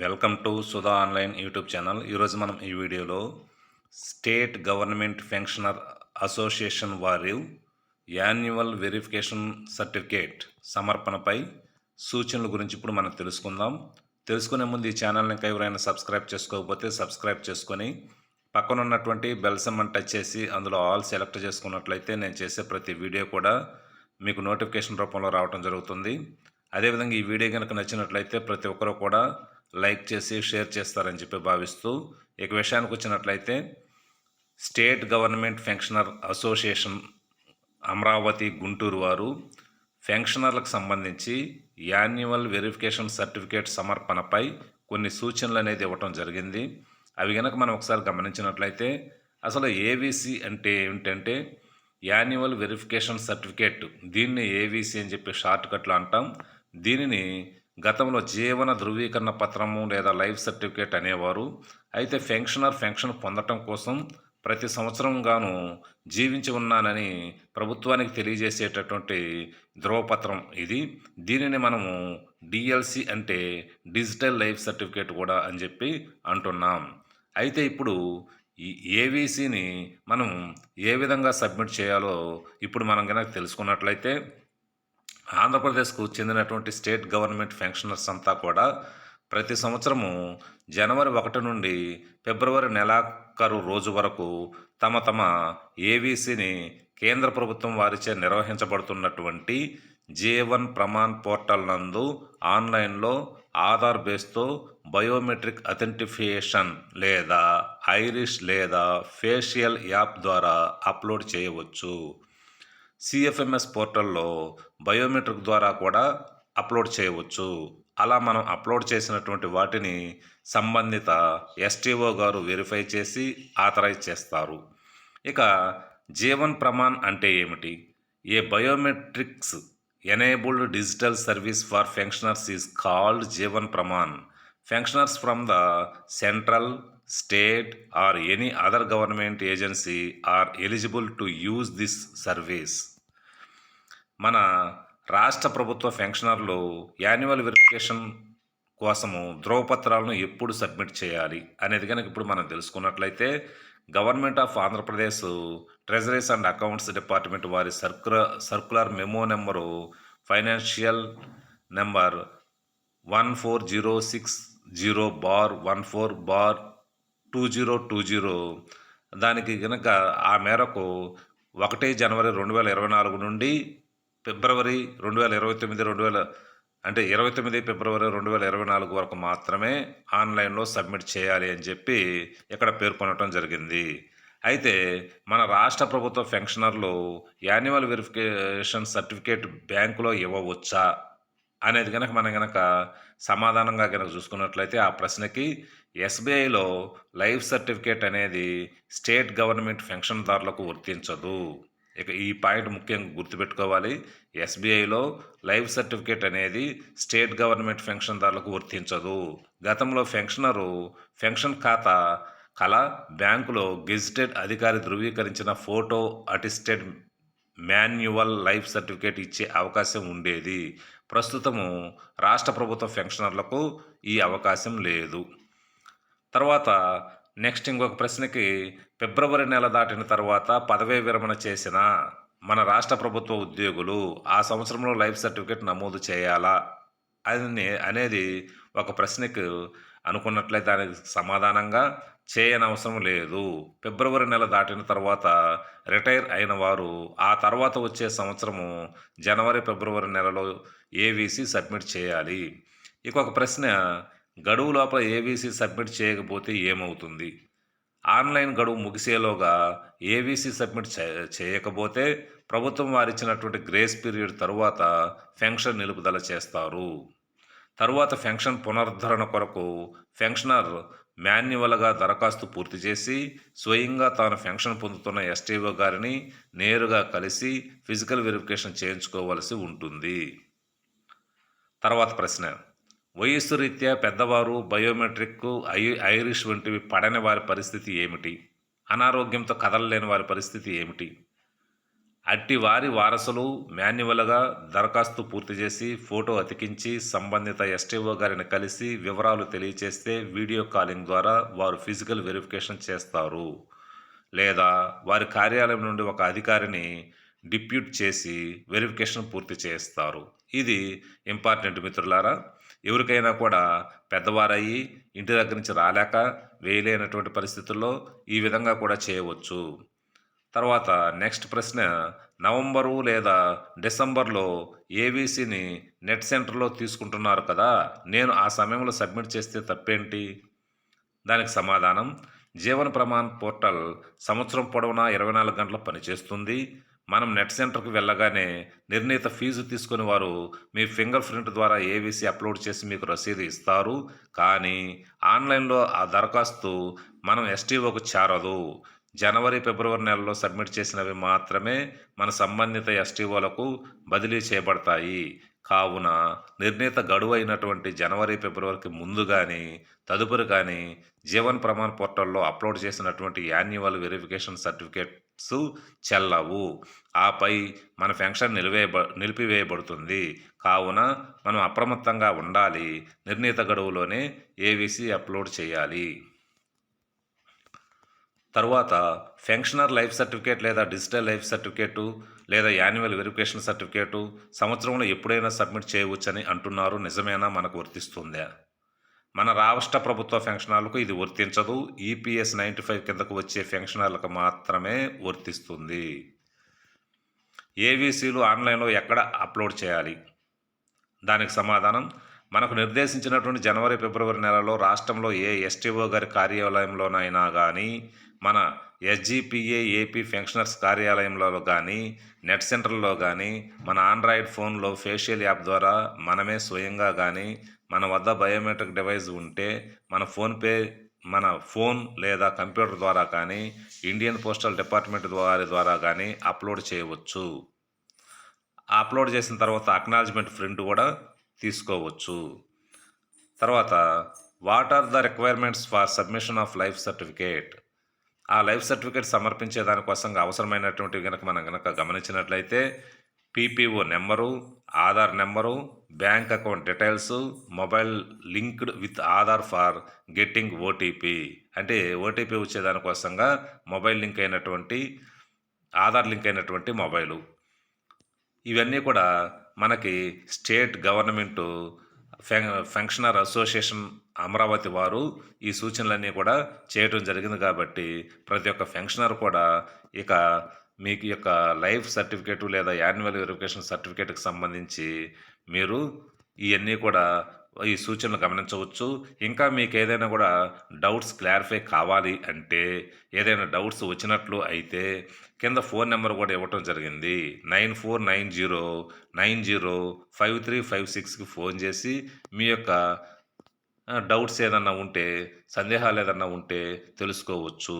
Welcome to Sudha online YouTube channel. ఈరోజు మనం ఈ వీడియోలో స్టేట్ గవర్నమెంట్ పెన్షనర్ అసోసియేషన్ వారి యాన్యువల్ వెరిఫికేషన్ సర్టిఫికేట్ సమర్పణపై సూచనల గురించి ఇప్పుడు మనం తెలుసుకుందాం. తెలుసుకునే ముందు ఈ ఛానల్ని ఎవరైనా సబ్స్క్రైబ్ చేసుకోకపోతే సబ్స్క్రైబ్ చేసుకొని పక్కన ఉన్నటువంటి బెల్ సమ్మని టచ్ చేసి అందులో ఆల్ సెలెక్ట్ చేసుకున్నట్లయితే నేను చేసే ప్రతి వీడియో కూడా మీకు నోటిఫికేషన్ రూపంలో రావడం జరుగుతుంది. అదేవిధంగా ఈ వీడియో కనుక నచ్చినట్లయితే ప్రతి ఒక్కరూ కూడా లైక్ చేసి షేర్ చేస్తారని చెప్పి భావిస్తూ ఇక విషయానికి వచ్చినట్లయితే state government pensioner association Amaravati Guntur వారు పెన్షనర్లకు సంబంధించి యాన్యువల్ వెరిఫికేషన్ సర్టిఫికేట్ సమర్పణపై కొన్ని సూచనలు అనేది ఇవ్వటం జరిగింది. అవి కనుక మనం ఒకసారి గమనించినట్లయితే అసలు ఏవీసీ అంటే ఏమిటంటే యాన్యువల్ వెరిఫికేషన్ సర్టిఫికేట్. దీన్ని ఏవీసీ అని చెప్పి షార్ట్ కట్లో అంటాం. దీనిని గతంలో జీవన ధృవీకరణ పత్రము లేదా లైఫ్ సర్టిఫికేట్ అనేవారు. అయితే పెన్షనర్ పెన్షన్ పొందటం కోసం ప్రతి సంవత్సరం గాను జీవించి ఉన్నానని ప్రభుత్వానికి తెలియజేసేటటువంటి ధ్రువపత్రం ఇది. దీనిని మనము డిఎల్సి అంటే డిజిటల్ లైఫ్ సర్టిఫికేట్ కూడా అని చెప్పి అంటున్నాం. అయితే ఇప్పుడు ఈ ఏవీసీని మనం ఏ విధంగా సబ్మిట్ చేయాలో ఇప్పుడు మనం కనుక తెలుసుకున్నట్లయితే ఆంధ్రప్రదేశ్కు చెందినటువంటి స్టేట్ గవర్నమెంట్ పెన్షనర్స్ అంతా కూడా ప్రతి సంవత్సరము జనవరి ఒకటి నుండి ఫిబ్రవరి నెలాఖరు రోజు వరకు తమ తమ ఏవీసీని కేంద్ర ప్రభుత్వం వారిచే నిర్వహించబడుతున్నటువంటి జేవన్ ప్రమాణ్ పోర్టల్ నందు ఆన్లైన్లో ఆధార్ బేస్తో బయోమెట్రిక్ అథెంటిఫికేషన్ లేదా ఐరిష్ లేదా ఫేషియల్ యాప్ ద్వారా అప్లోడ్ చేయవచ్చు. సిఎఫ్ఎంఎస్ పోర్టల్లో బయోమెట్రిక్ ద్వారా కూడా అప్లోడ్ చేయవచ్చు. అలా మనం అప్లోడ్ చేసినటువంటి వాటిని సంబంధిత ఎస్టీఓ గారు వెరిఫై చేసి ఆథరైజ్ చేస్తారు. ఇక జీవన్ ప్రమాణ్ అంటే ఏమిటి? A biometrics enabled digital service for pensioners is called Jeevan Pramaan. Pensioners from the central state or any other government agency are eligible to use this service. మన రాష్ట్ర ప్రభుత్వ పెన్షనర్లు యాన్యువల్ వెరిఫికేషన్ కోసము ధ్రువపత్రాలను ఎప్పుడు సబ్మిట్ చేయాలి అనేది కనుక ఇప్పుడు మనం తెలుసుకున్నట్లయితే government of Andhra Pradesh treasuries and accounts department వారి సర్కుల circular memo number financial number one four zero six zero bar one four bar two zero two zero దానికి కనుక ఆ మేరకు ఒకటి జనవరి రెండు వేల ఇరవై నాలుగు నుండి ఫిబ్రవరి రెండు వేల ఇరవై తొమ్మిది రెండు వేల అంటే ఇరవై తొమ్మిది ఫిబ్రవరి రెండు వేల ఇరవై నాలుగు వరకు మాత్రమే ఆన్లైన్లో సబ్మిట్ చేయాలి అని చెప్పి ఇక్కడ పేర్కొనటం జరిగింది. అయితే మన రాష్ట్ర ప్రభుత్వ పెన్షనర్లు యాన్యువల్ వెరిఫికేషన్ సర్టిఫికేట్ బ్యాంకులో ఇవ్వవచ్చా అనేది కనుక మనం కనుక సమాధానంగా కనుక చూసుకున్నట్లయితే ఆ ప్రశ్నకి ఎస్బీఐలో లైఫ్ సర్టిఫికేట్ అనేది స్టేట్ గవర్నమెంట్ పెన్షన్దారులకు వర్తించదు. ఇక ఈ పాయింట్ ముఖ్యంగా గుర్తుపెట్టుకోవాలి. ఎస్బీఐలో లైఫ్ సర్టిఫికేట్ అనేది స్టేట్ గవర్నమెంట్ పెన్షన్దారులకు వర్తించదు. గతంలో పెన్షనరు పెన్షన్ ఖాతా కల బ్యాంకులో గెజిటెడ్ అధికారి ధృవీకరించిన photo attested manual life certificate ఇచ్చే అవకాశం ఉండేది. ప్రస్తుతము రాష్ట్ర ప్రభుత్వ పెన్షనర్లకు ఈ అవకాశం లేదు. తర్వాత నెక్స్ట్ ఇంకొక ప్రశ్నకి ఫిబ్రవరి నెల దాటిన తర్వాత పదవీ విరమణ చేసిన మన రాష్ట్ర ప్రభుత్వ ఉద్యోగులు ఆ సంవత్సరంలో లైఫ్ సర్టిఫికేట్ నమోదు చేయాలా అని అనేది ఒక ప్రశ్నకు అనుకున్నట్లయితే దానికి సమాధానంగా చేయనవసరం లేదు. ఫిబ్రవరి నెల దాటిన తర్వాత రిటైర్ అయిన వారు ఆ తర్వాత వచ్చే సంవత్సరము జనవరి ఫిబ్రవరి నెలలో ఏవీసీ సబ్మిట్ చేయాలి. ఇంకొక ప్రశ్న గడువు లోపల ఏవీసీ సబ్మిట్ చేయకపోతే ఏమవుతుంది? ఆన్లైన్ గడువు ముగిసేలోగా ఏవీసీ సబ్మిట్ చేయకపోతే ప్రభుత్వం వారిచ్చినటువంటి గ్రేస్ పీరియడ్ తరువాత పెన్షన్ నిలుపుదల చేస్తారు. తరువాత పెన్షన్ పునరుద్ధరణ కొరకు పెన్షనర్ మాన్యువల్గా దరఖాస్తు పూర్తి చేసి స్వయంగా తాను పెన్షన్ పొందుతున్న ఎస్టీఓ గారిని నేరుగా కలిసి ఫిజికల్ వెరిఫికేషన్ చేయించుకోవలసి ఉంటుంది. తర్వాత ప్రశ్న. వయస్సు రీత్యా పెద్దవారు బయోమెట్రిక్ ఐ ఐరిష్ వంటివి పడని వారి పరిస్థితి ఏమిటి? అనారోగ్యంతో కదలలేని వారి పరిస్థితి ఏమిటి? అట్టి వారి వారసులు మాన్యువల్గా దరఖాస్తు పూర్తి చేసి ఫోటో అతికించి సంబంధిత ఎస్టీఓ గారిని కలిసి వివరాలు తెలియచేస్తే వీడియో కాలింగ్ ద్వారా వారు ఫిజికల్ వెరిఫికేషన్ చేస్తారు. లేదా వారి కార్యాలయం నుండి ఒక అధికారిని డిప్యూట్ చేసి వెరిఫికేషన్ పూర్తి చేస్తారు. ఇది ఇంపార్టెంట్ మిత్రులారా ఎవరికైనా కూడా పెద్దవారయ్యి ఇంటి దగ్గర నుంచి రాలేక వేయలేనటువంటి పరిస్థితుల్లో ఈ విధంగా కూడా చేయవచ్చు. తర్వాత నెక్స్ట్ ప్రశ్న నవంబరు లేదా డిసెంబర్లో ఏవీసీని నెట్ సెంటర్లో తీసుకుంటున్నారు కదా నేను ఆ సమయంలో సబ్మిట్ చేస్తే తప్పేంటి? దానికి సమాధానం జీవన ప్రమాణ్ పోర్టల్ సంవత్సరం పొడవునా ఇరవై నాలుగు గంటలు పనిచేస్తుంది. మనం నెట్ సెంటర్కి వెళ్ళగానే నిర్ణీత ఫీజు తీసుకుని వారు మీ ఫింగర్ ప్రింట్ ద్వారా ఏవీసీ అప్లోడ్ చేసి మీకు రసీదు ఇస్తారు. కానీ ఆన్లైన్లో ఆ దరఖాస్తు మనం ఎస్టీఓకు చేరదు. జనవరి ఫిబ్రవరి నెలలో సబ్మిట్ చేసినవి మాత్రమే మన సంబంధిత ఎస్టీఓలకు బదిలీ చేయబడతాయి. కావున నిర్ణీత గడువు అయినటువంటి జనవరి ఫిబ్రవరికి ముందు కానీ తదుపరి కానీ జీవన్ ప్రమాణ్ పోర్టల్లో అప్లోడ్ చేసినటువంటి యాన్యువల్ వెరిఫికేషన్ సర్టిఫికేట్ సర్టిఫికేట్స్ చెల్లవు. ఆపై మన ఫెన్షన్ నిలివే నిలిపివేయబడుతుంది. కావున మనం అప్రమత్తంగా ఉండాలి. నిర్ణీత గడువులోనే ఏవీసీ అప్లోడ్ చేయాలి. తరువాత ఫెన్షనర్ లైఫ్ సర్టిఫికేట్ లేదా డిజిటల్ లైఫ్ సర్టిఫికేటు లేదా యాన్యువల్ వెరిఫికేషన్ సర్టిఫికేటు సంవత్సరంలో ఎప్పుడైనా సబ్మిట్ చేయవచ్చని అంటున్నారు. నిజమేనా? మనకు వర్తిస్తుందా? మన రాష్ట్ర ప్రభుత్వ ఫెన్షనర్లకు ఇది వర్తించదు. ఈపీఎస్ నైంటీ ఫైవ్ కిందకు వచ్చే పెన్షనర్లకు మాత్రమే వర్తిస్తుంది. ఏవీసీలు ఆన్లైన్లో ఎక్కడ అప్లోడ్ చేయాలి? దానికి సమాధానం మనకు నిర్దేశించినటువంటి జనవరి ఫిబ్రవరి నెలలో రాష్ట్రంలో ఏ ఎస్టీఓ గారి కార్యాలయంలోనైనా కానీ మన ఎస్జీపీఏ ఏపీ ఫెన్షనర్స్ కార్యాలయంలో కానీ నెట్ సెంటర్లో కానీ మన ఆండ్రాయిడ్ ఫోన్లో ఫేషియల్ యాప్ ద్వారా మనమే స్వయంగా కానీ మన వద్ద బయోమెట్రిక్ డివైస్ ఉంటే మన ఫోన్పే మన ఫోన్ లేదా కంప్యూటర్ ద్వారా కానీ ఇండియన్ పోస్టల్ డిపార్ట్మెంట్ వారి ద్వారా కానీ అప్లోడ్ చేయవచ్చు. అప్లోడ్ చేసిన తర్వాత అక్నాలజ్మెంట్ ప్రింట్ కూడా తీసుకోవచ్చు. తర్వాత what are the requirements for submission of life certificate ఆ లైఫ్ సర్టిఫికేట్ సమర్పించే దానికోసం అవసరమైనటువంటి కనుక మనం కనుక గమనించినట్లయితే PPO number Aadhaar number bank account details mobile linked with Aadhaar for getting OTP. అంటే ఓటీపీ వచ్చేదానికోసంగా మొబైల్ లింక్ అయినటువంటి ఆధార్ లింక్ అయినటువంటి మొబైలు. ఇవన్నీ కూడా మనకి state government pensioner association Amaravati వారు ఈ సూచనలన్నీ కూడా చేయటం జరిగింది కాబట్టి ప్రతి ఒక్క ఫంక్షనర్ కూడా ఇక మీకు యొక్క లైఫ్ సర్టిఫికేటు లేదా యాన్యువల్ వెరిఫికేషన్ సర్టిఫికేట్కి సంబంధించి మీరు ఇవన్నీ కూడా ఈ సూచనలు గమనించవచ్చు. ఇంకా మీకు ఏదైనా కూడా డౌట్స్ క్లారిఫై కావాలి అంటే ఏదైనా డౌట్స్ వచ్చినట్లు అయితే కింద ఫోన్ నెంబర్ కూడా ఇవ్వటం జరిగింది. Nine four nine zero nine zero five three five సిక్స్కి ఫోన్ చేసి మీ యొక్క డౌట్స్ ఏదన్నా ఉంటే సందేహాలు ఏదన్నా ఉంటే తెలుసుకోవచ్చు.